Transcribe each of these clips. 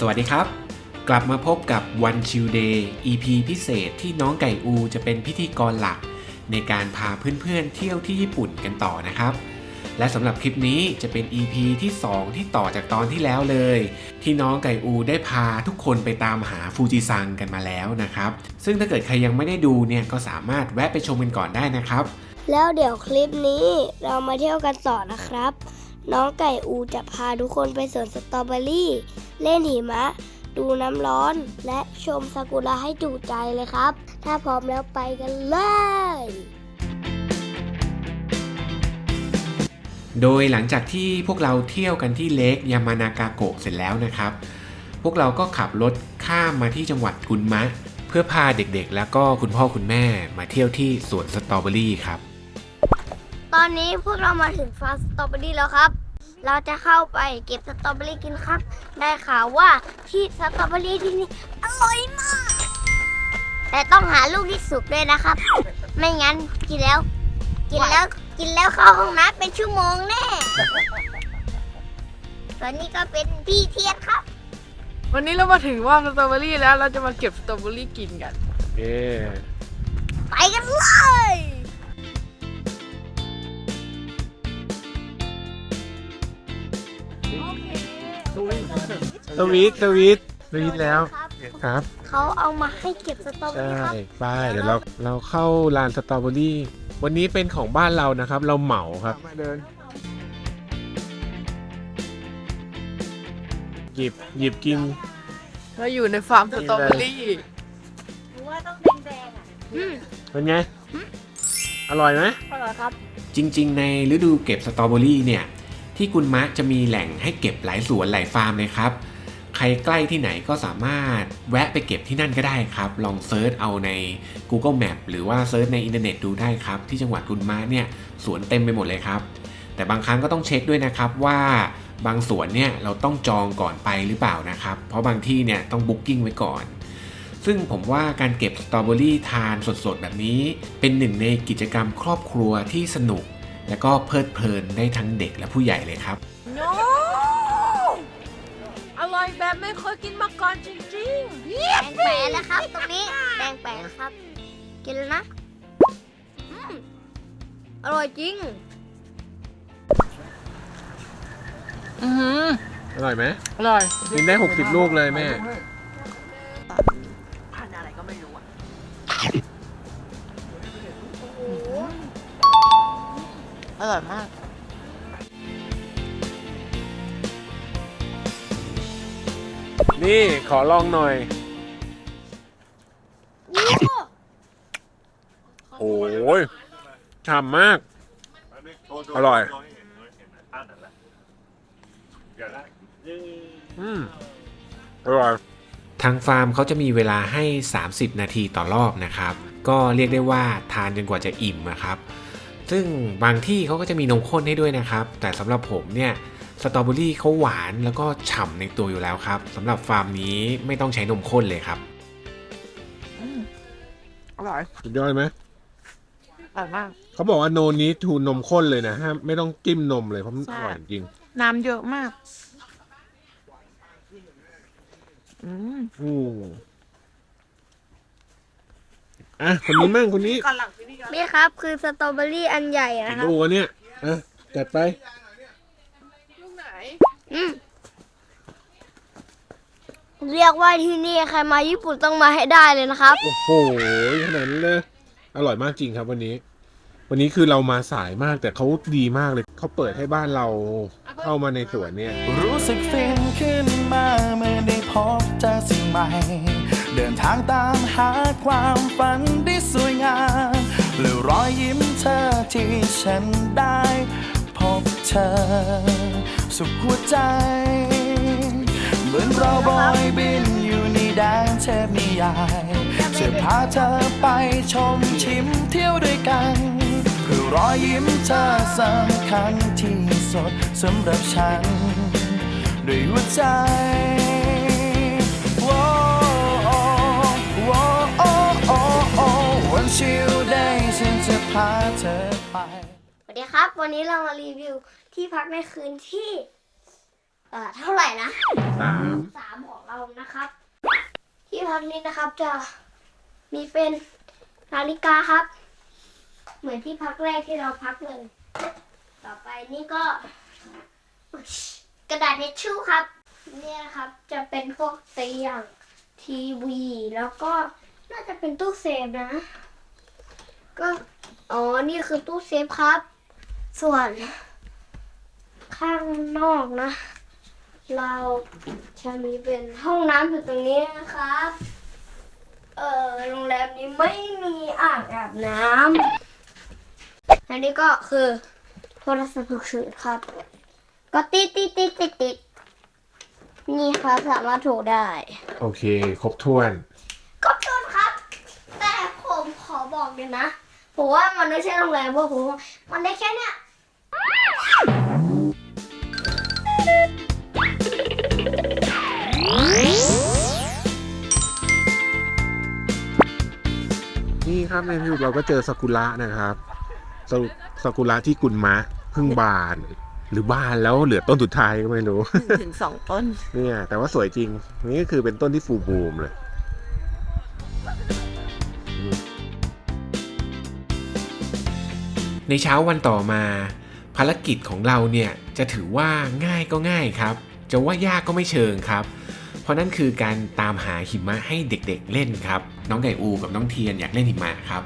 สวัสดีครับ กลับมาพบกับ One Chill Day EP พิเศษที่น้องไก่อูจะเป็นพิธีกรหลัก ในการพาเพื่อนๆเที่ยวที่ญี่ปุ่นกันต่อนะครับ และสำหรับคลิปนี้จะเป็น EP ที่ 2 ที่ต่อจากตอนที่แล้วเลย ที่น้องไก่อูได้พาทุกคนไปตามหาฟูจิซังกันมาแล้วนะครับ ซึ่งถ้าเกิดใครยังไม่ได้ดูเนี่ยก็สามารถแวะไปชมกันก่อนได้นะครับ แล้วเดี๋ยวคลิปนี้เรามาเที่ยวกันต่อนะครับ น้องไก่อูจะพาทุกคนไปสวนสตรอเบอรี่ เล่นหิมะ ดูน้ำร้อน และชมซากุระให้จูใจเลยครับ ถ้าพร้อมแล้วไปกันเลย โดยหลังจากที่พวกเราเที่ยวกันที่เลกยามานากาโกะเสร็จแล้วนะครับ พวกเราก็ขับรถข้ามมาที่จังหวัดกุนมะ เพื่อพาเด็กๆ แล้วก็คุณพ่อคุณแม่มาเที่ยวที่สวนสตรอเบอรี่ครับ ตอนนี้พวกเรามาถึงฟาร์มสตรอเบอรี่แล้วครับ เราจะเข้าไปเก็บสตรอเบอรี่กินครับ ได้ข่าวว่าที่สตรอเบอรี่ที่นี่อร่อยมาก แต่ต้องหาลูกที่สุกด้วยนะครับ ไม่งั้นกินแล้ว กินแล้วกินแล้วเข้าห้องน้ำเป็นชั่วโมงแน่ส่วนนี้ก็เป็นพี่เทียนครับ วันนี้เรามาถึงว่าสตรอเบอรี่แล้วเราจะมาเก็บสตรอเบอรี่กินกัน เอ๊ไปกันเลย สวิตสวิตแล้วครับเขาเอามาให้เก็บสตรอเบอใช่รี่ครับ ไปเดี๋ยวเราเราเข้าลานสตรอเบอรี่ วันนี้เป็นของบ้านเรานะครับ เราเหมาครับเดิน หยิบหยิบกิน เราอยู่ในฟาร์มสตรอเบอรี่เป็นไง อร่อยไหม อร่อยครับ จริงๆ ในฤดูเก็บสตรอเบอรี่เนี่ย ที่กุนมะจะมีแหล่งให้เก็บหลายสวนหลายฟาร์มเลยครับ ใครใกล้ที่ไหนก็สามารถแวะไปเก็บที่นั่นก็ได้ครับ ลองเซิร์ชเอาใน Google Map หรือว่าเซิร์ชในอินเทอร์เน็ตดูได้ครับ ที่จังหวัดกุนมะเนี่ยสวนเต็มไปหมดเลยครับ แต่บางครั้งก็ต้องเช็คด้วยนะครับว่าบางสวนเนี่ยเราต้องจองก่อนไปหรือเปล่านะครับ เพราะบางที่เนี่ยต้องบุ๊กกิ้งไว้ก่อน ซึ่งผมว่าการเก็บสตรอเบอรี่ทานสดๆ แบบนี้ เป็นหนึ่งในกิจกรรมครอบครัวที่สนุก และก็เพลิดเพลินได้ทั้งเด็กและผู้ใหญ่เลยครับโนอร่อย แบบไม่เคยกินมาก่อนจริงแดงแปะแล้วครับ ตรงนี้แดงแปะครับ กินแล้วนะอืมอร่อยจริงๆอือหืออร่อยไหมอร่อย กินได้ 60 ลูกเลยแม่ พันอะไรก็ไม่รู้อะอร่อยมาก นี่ขอลองหน่อย โอ้ยฉ่ำมาก อร่อย อืมอร่อยทางฟาร์มเขาจะมีเวลาให้ 30 นาทีต่อรอบนะครับ ก็เรียกได้ว่าทานจนกว่าจะอิ่มนะครับ ซึ่งบางที่เขาก็จะมีนมข้นให้ด้วยนะครับ แต่สำหรับผมเนี่ย สตรอเบอรี่เขาหวานแล้วก็ฉ่ำในตัวอยู่แล้วครับสำหรับฟาร์มนี้ไม่ต้องใช้นมข้นเลยครับ อร่อยสุดยอดไหม อร่อยมาก เขาบอกว่าโนนี้ทูนมข้นเลยนะฮะไม่ต้องจิ้มนมเลยเพราะมันอร่อยจริง น้ำเยอะมาก อืมอืมอะคนนี้มั่งคนนี้ก่อนหลังที่นี่ก่อนนี่ครับ คือสตรอเบอรี่อันใหญ่นะครับดูกันเนี่ยอะจัดไปลูกไหนอืม เรียกว่าที่นี่ใครมาญี่ปุ่นต้องมาให้ได้เลยนะครับ โอ้โหขนาดนั้นเลย อร่อยมากจริงครับวันนี้ วันนี้คือเรามาสายมากแต่เขาดีมากเลย เขาเปิดให้บ้านเราเข้ามาในสวนเนี่ย รู้สึกฟินขึ้นมาเมื่อได้พบเจอสิ่งใหม่ เดินทางตามหาความฝันได้สวยงามและรอยยิ้มเธอที่ฉันได้พบเธอ สุขหัวใจ เหมือนเราบอยบินอยู่ในแดนเทพนิยายจะพาเธอไปชมชิมเที่ยวด้วยกันเพื่อรอยยิ้มเธอสำคัญที่สดสำหรับฉัน ด้วยหัวใจวันชิลเดย์ฉันจะพาเธอไป สวัสดีครับ วันนี้เรามารีวิว ที่พักในคืนที่ เอ่อเท่าไหร่นะสามสามของเราเรานะครับ ที่พักนี้นะครับจะมีเป็นนาฬิกาครับ เหมือนที่พักแรกที่เราพักเลยต่อไปนี่ก็อุ๊ยกระดาษเนชชู่ครับ เนี่ยนะครับจะเป็นพวกเตียงทีวี แล้วก็น่าจะเป็นตู้เซฟนะ ก็ อ๋อ นี่คือตู้เซฟครับ ส่วน ข้างนอกนะ เราจะมีเป็นห้องน้ำอยู่ตรงนี้นะครับ เออโรงแรมนี้ไม่มีอ่างอาบน้ำอันนี้ก็คือโทรศัพท์ฉุกเฉินครับ ก็ติดติดติดติดติดนี่ครับสามารถโทรได้ โอเค ครบถ้วน ก็จนครับ แต่ผมขอบอกเลยนะ ผมว่ามันไม่ใช่โรงแรมเพราะผมว่ามันได้แค่เนี้ย ในที่สุดเราก็เจอซากุระนะครับสรุปซากุระที่กุนมะเพิ่งบาน หรือบานแล้วเหลือต้นสุดท้ายก็ไม่รู้ ถึงสองต้น เนี่ย แต่ว่าสวยจริง นี่ก็คือเป็นต้นที่ฟูบูมเลยในเช้าวันต่อมา ภารกิจของเราเนี่ยจะถือว่าง่ายก็ง่ายครับ จะว่ายากก็ไม่เชิงครับ เพราะนั่นคือการตามหาหิมะให้เด็กๆเล่นครับ น้องไก่อูกับน้องเทียนอยากเล่นหิมะครับ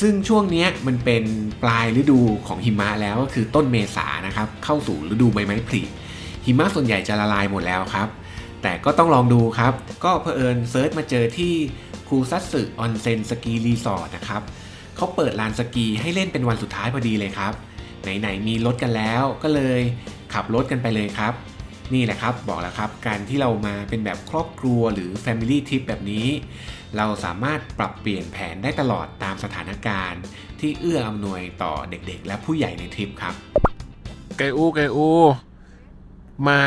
ซึ่งช่วงนี้มันเป็นปลายฤดูของหิมะแล้วก็คือต้นเมษานะครับเข้าสู่ฤดูใบไม้ผลิหิมะส่วนใหญ่จะละลายหมดแล้วครับ แต่ก็ต้องลองดูครับ ก็เผอิญเซิร์ชมาเจอที่คูซัตสึออนเซ็นสกีรีสอร์ทนะครับเขาเปิดลานสกีให้เล่นเป็นวันสุดท้ายพอดีเลยครับ ไหนๆมีรถกันแล้วก็เลยขับรถกันไปเลยครับ นี่แหละครับบอกแล้วครับการที่เรามาเป็นแบบครอบครัวหรือ Family Trip แบบนี้ เราสามารถปรับเปลี่ยนแผนได้ตลอดตามสถานการณ์ ที่เอื้ออำนวยต่อเด็กๆ และผู้ใหญ่ในทริปครับ ไกอูไกอู มา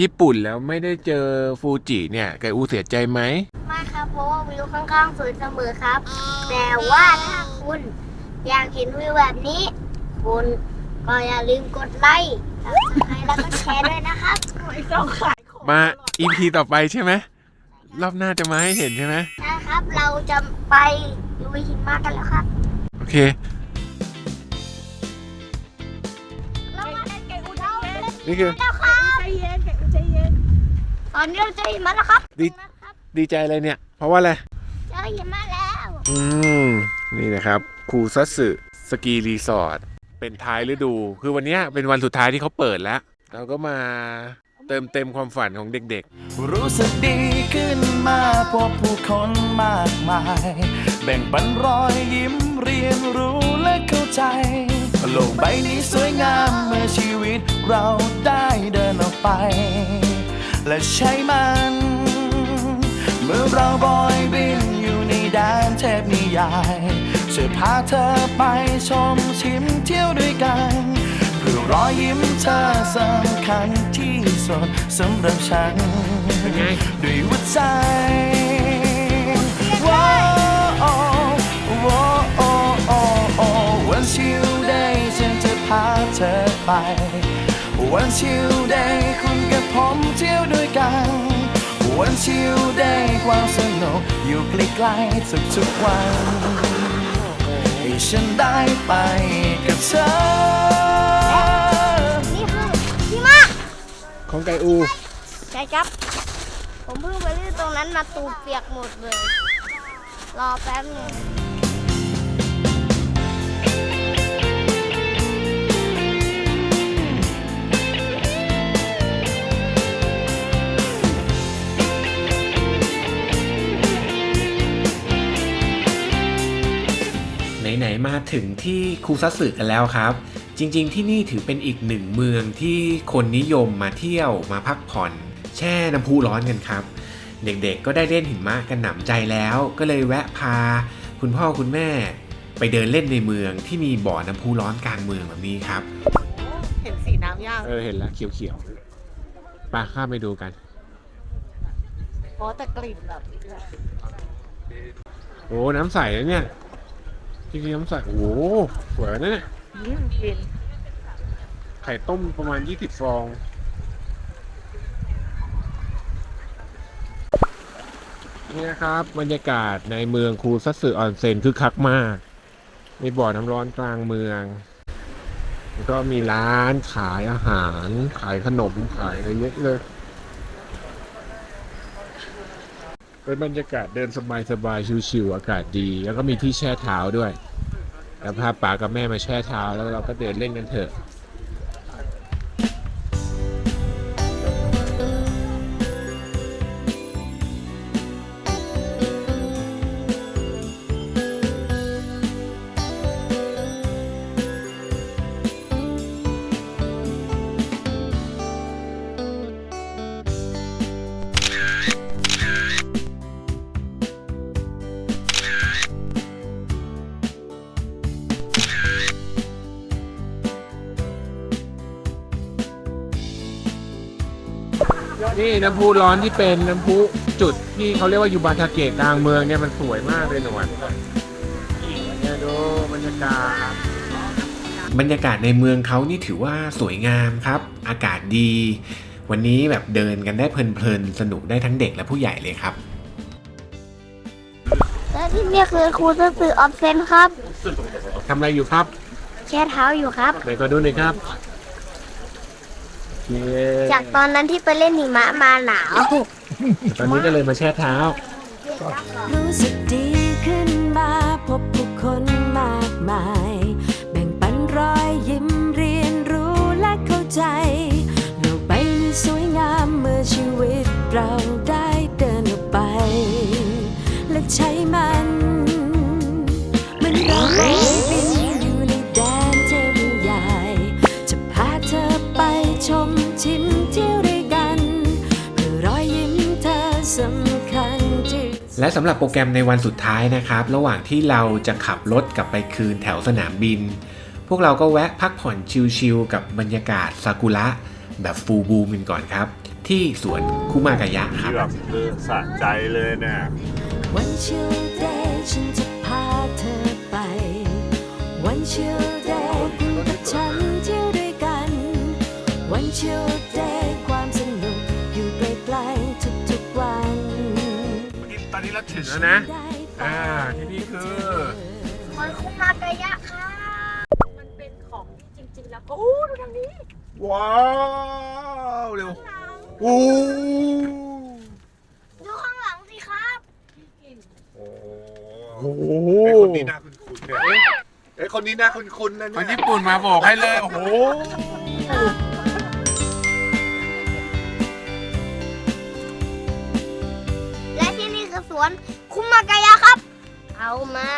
ญี่ปุ่นแล้วไม่ได้เจอฟูจิเนี่ย ไกอูเสียใจไหมไม่ครับเพราะว่าวิวข้างๆสวยเสมอครับ แต่ว่าถ้าคุณอยากเห็นวิวแบบนี้ คุณ ก็อย่าลืมกดไลค์ซับสไครต์แล้วก็แชร์ด้วยนะครับไม่ต้องขายของมา EP ต่อไปใช่ไหมรอบหน้าจะมาให้เห็นใช่ไหมนะครับ เราจะไปลุยหิมะกันแล้วครับ โอเค เรามาเล่นเกมอุดรเล่นนี่คือ แล้วครับใจเย็นแกใจเย็นตอนนี้เราเจอหิมะแล้วครับดีนะครับดีใจเลยเนี่ย เพราะว่าอะไร เจอหิมะแล้ว อืม นี่นะครับ คูซัตสึสกีรีสอร์ท เป็นท้ายฤดู คือวันนี้เป็นวันสุดท้ายที่เขาเปิดแล้ว เราก็มาเติมเต็มความฝันของเด็กๆ รู้สึกดีขึ้นมาพบผู้คนมากมาย แบ่งปันรอยยิ้มเรียนรู้และเข้าใจ โลกใบนี้สวยงามเมื่อชีวิตเราได้เดินออกไป และใช้มัน เมื่อเราบอยบิน แดนเทพนิยายช่วยพาเธอไปชมชิมเที่ยวด้วยกันเพื่อรอยยิ้มเธอสำคัญที่สุดสำหรับฉัน ด้วยหัวใจว้าวว้าววันชิวเดย์ฉันจะพาเธอไป วันชิวเดย์คุณกับผมเที่ยวด้วยกัน วันชิวเดย์ความสนุกอยู่ใกล้ๆทุกๆวันให้ฉันได้ไปกับเธอนี่คือหิมะของไกอูใช่ครับ ผมเพิ่งไปลื่นตรงนั้นมาตูดเปียกหมดเลย รอแป๊บหนึง ไหนๆมาถึงที่คูซัตสึกันแล้วครับ จริงๆที่นี่ถือเป็นอีกหนึ่งเมืองที่คนนิยมมาเที่ยวมาพักผ่อน แช่น้ำพุร้อนกันครับ เด็กๆก็ได้เล่นหิมะกันหนำใจแล้ว ก็เลยแวะพา คุณพ่อคุณแม่ ไปเดินเล่นในเมืองที่มีบ่อน้ำพุร้อนกลางเมืองแบบนี้ครับ เห็นสีน้ำย่างเออเห็นแล้วเขียวๆปาข้ามไปดูกันเพราะแต่กลิ่นแบบโอ้น้ำใสนะเนี่ย จริงๆน้ำใสโอ้โหสวยนะเนี่ยอืมกลิ่นไข่ต้มประมาณ 20 ฟอง นี่นะครับบรรยากาศในเมืองคูซัตสึออนเซ็นคือคักมาก มีบ่อน้ำร้อนกลางเมืองแล้วก็มีร้านขายอาหาร ขายขนมขายอะไรเยอะเลย เป็นบรรยากาศเดินสบายสบายชิวๆอากาศดี แล้วก็มีที่แช่เท้าด้วยแล้วพาป๋ากับแม่มาแช่เท้าแล้วเราก็เดินเล่นกันเถอะ นี่น้ำพุร้อนที่เป็นน้ำพุจุดที่เขาเรียกว่ายูบาทาเกะกลางเมืองเนี่ยมันสวยมากเลยหนวดเนี่ยดูบรรยากาศบรรยากาศในเมืองเขานี่ถือว่าสวยงามครับ อากาศดี วันนี้แบบเดินกันได้เพลินๆ สนุกได้ทั้งเด็กและผู้ใหญ่เลยครับ และที่นี่คือครูซัตสึออนเซ็นครับทำอะไรอยู่ครับ แช่เท้าอยู่ครับไหนก็ดูหน่อยครับ เย้จากตอนนั้นที่ไปเล่นหิมะมาหนาวตอนนี้ก็เลยมาแช่เท้า รู้สึกดีขึ้นมาพบผู้คนมากมาย แบ่งปันรอยยิ้มเรียนรู้และเข้าใจโลกใบนี้สวยงามเมื่อชีวิตเราได้เดินออกไป และใช้มันมันเราได้บินอยู่ใน และสำหรับโปรแกรมในวันสุดท้ายนะครับ ระหว่างที่เราจะขับรถกลับไปคืนแถวสนามบิน พวกเราก็แวะพักผ่อนชิลๆกับบรรยากาศซากุระแบบฟูลบูมกันก่อนครับ ที่สวนคุมากายะครับ ที่แบบคือสะใจเลยเนี่ย วันชิลเดย์ฉันจะพาเธอไป วันชิลเดย์คุณกับฉันเที่ยวด้วยกัน วันชิลเดย์ความส อนนี้เราถึงแล้วนะ อ่า ที่นี่คือมันคุมากายะค่ะ มันเป็นของจริงๆแล้ว โอ้ดูทางนี้ ว้าว เร็วโอ้ดูข้างหลังสิครับโหเอ้ยคนนี้น่าคุ้นๆเนี่ยเอ้ยเอ้ยคนนี้น่าคุ้นๆนะคนเนี่ยญี่ปุ่นมาบอกให้เลย โอ้โห สวนคุมากายะครับ เอามา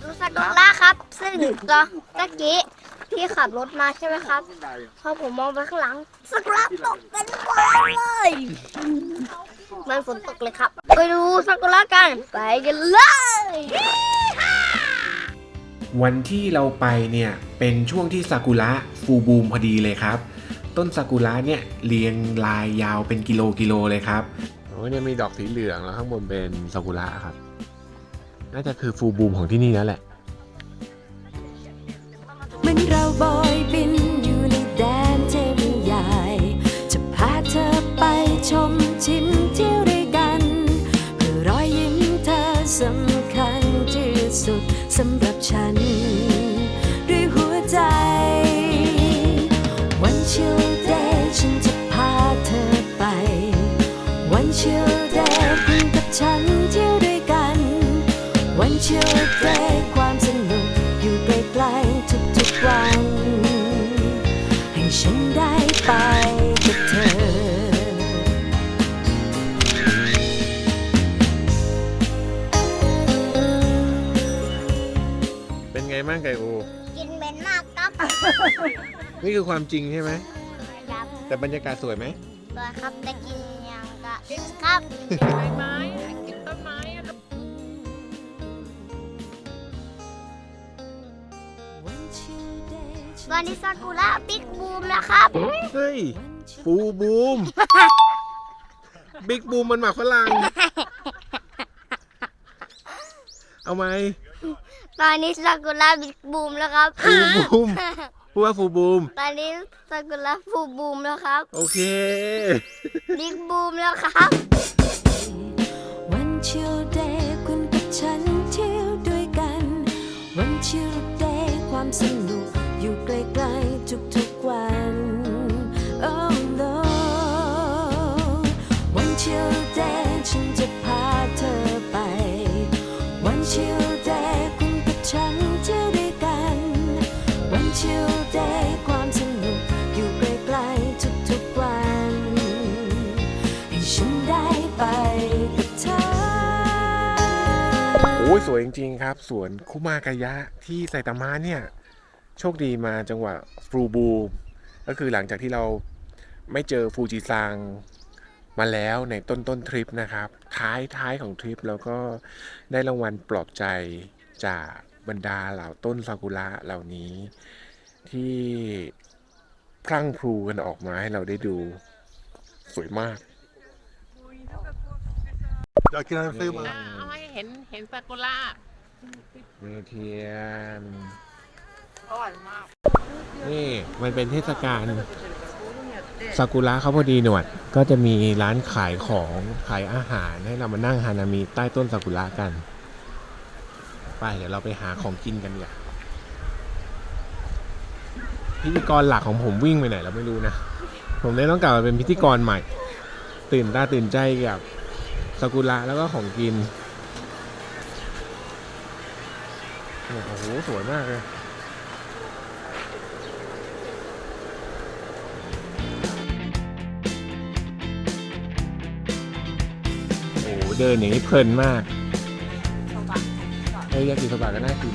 ดูซากุระครับ ซึ่งก็ตะกี้ที่ขับรถมาใช่ไหมครับพอผมมองไปข้างหลังซากุระตกเป็นวานเลยเหมันฝนตกเลยครับ ไปดูซากุระกัน ไปกันเลย วันที่เราไปเนี่ย เป็นช่วงที่ซากุระฟูลบูมพอดีเลยครับ ต้นซากุระเนี่ยเรียงรายยาวเป็นกิโลกิโลเลยครับ โอ้เนี่ยมีดอกสีเหลืองแล้วข้างบนเป็นซากุระครับ น่าจะคือฟูบูมของที่นี่นั่นแหละ มันเราบอยบิน ลเดย์ความสนุกอยู่ใกล้ๆทุกๆวัน ให้ฉันได้ไปกับเธอ เป็นไงบ้างไก่โอ กินเป็นมากครับนี่คือความจริงใช่ไหม ครับแต่บรรยากาศสวยไหม ตัวครับแต่กินยังกะครับใบไม้ ตอนนี้ซากุระบิ๊กบูมนะครับเฮ้ย ฟูลบูม บิ๊กบูมมันหมากฝรั่ง เอาไหมตอนนี้ซากุระบิ๊กบูมแล้วครับฟูลบูมพูดว่าฟูลบูม ตอนนี้ซากุระฟูบูมแล้วครับ โอเค บิ๊กบูมแล้วครับ วันชชิลเดย์คุณกับฉันเที่ยวด้วยกัน วันชิลเดย์ความสนุก ไปกับเธอ โอ้ยสวยจริงๆครับ สวนคุมากายะที่ไซตามะเนี่ย โชคดีมาจังหวะฟูบูมก็คือหลังจากที่เราไม่เจอฟูจิซังมาแล้วในต้นต้นทริปนะครับ ท้ายท้ายของทริปแล้วก็ได้รางวัลปลอบใจจากบรรดาเหล่าต้นซากุระเหล่านี้ ที่พรั่งพรูกันออกมาให้เราได้ดู สวยมาก อยากกินอะไรซื้อมาอะเอาให้เห็นเห็นซากุระเมเทียน อร่อยมากนี่มันเป็นเทศกาลซากุระเขาพอดีหนวด ก็จะมีร้านขายของขายอาหารให้เรามานั่งฮานามิใต้ต้นซากุระกัน ไปเดี๋ยวเราไปหาของกินกันดีกว่าพิธีกรหลักของผมวิ่งไปไหนเราไม่รู้นะ ผมเลยต้องกลับมาเป็นพิธีกรใหม่ ตื่นตาตื่นใจกับ ซากุระแล้วก็ของกินเนี่ยโอ้โห สวยมากเลยโอ้โหเดินอย่างนี้เพลินมากเฮ้ยยากิโซบะก็น่ากิน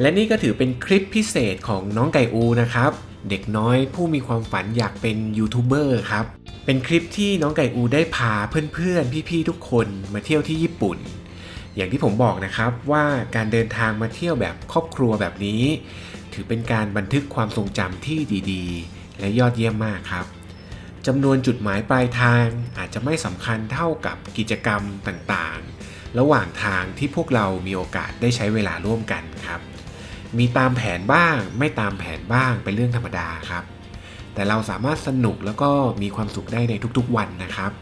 และนี่ก็ถือเป็นคลิปพิเศษของน้องไก่อูนะครับ เด็กน้อยผู้มีความฝันอยากเป็นยูทูบเบอร์ครับ เป็นคลิปที่น้องไก่อูได้พาเพื่อนๆ พี่ๆ ทุกคนมาเที่ยวที่ญี่ปุ่น อย่างที่ผมบอกนะครับว่าการเดินทางมาเที่ยวแบบครอบครัวแบบนี้ ถือเป็นการบันทึกความทรงจำที่ดีๆ และยอดเยี่ยมมากครับจำนวนจุดหมายปลายทางอาจจะไม่สำคัญเท่ากับกิจกรรมต่างๆ ระหว่างทางที่พวกเรามีโอกาสได้ใช้เวลาร่วมกันครับ มีตามแผนบ้าง ไม่ตามแผนบ้างเป็นเรื่องธรรมดาครับ แต่เราสามารถสนุกแล้วก็มีความสุขได้ในทุกๆวันนะครับ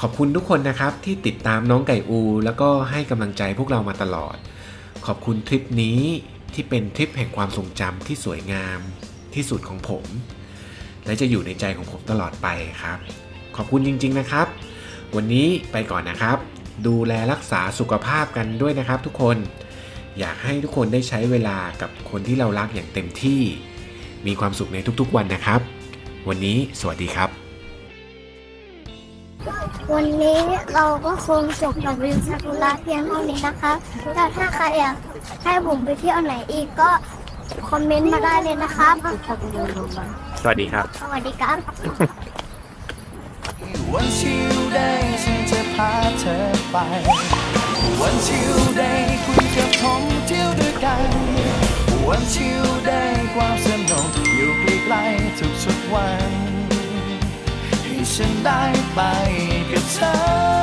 ขอบคุณทุกคนนะครับที่ติดตามน้องไก่อู แล้วก็ให้กำลังใจพวกเรามาตลอด ขอบคุณทริปนี้ที่เป็นทริปแห่งความทรงจำที่สวยงามที่สุดของผม และจะอยู่ในใจของผมตลอดไปครับ ขอบคุณจริง ๆนะครับ วันนี้ไปก่อนนะครับ ดูแลรักษาสุขภาพกันด้วยนะครับทุกคน อยากให้ทุกคนได้ใช้เวลากับคนที่เรารักอย่างเต็มที่ มีความสุขในทุกๆวันนะครับ วันนี้สวัสดีครับ วันนี้เราก็คงจบกับวิวซากุระเพียงเท่านี้นะคะแล้วถ้าใครอยากให้ผมไปเที่ยวไหนอีกก็คอมเมนต์มาได้เลยนะครับ สวัสดีครับ สวัสดีครับ วันชิลเดย์ฉันจะพาเธอไป วันชิลเดย์คุณ กับผมเที่ยวด้วยกันวันชิวได้ความสนุกอยู่ใกล้ๆทุกๆวัน ให้ฉันได้ไปกับเธอ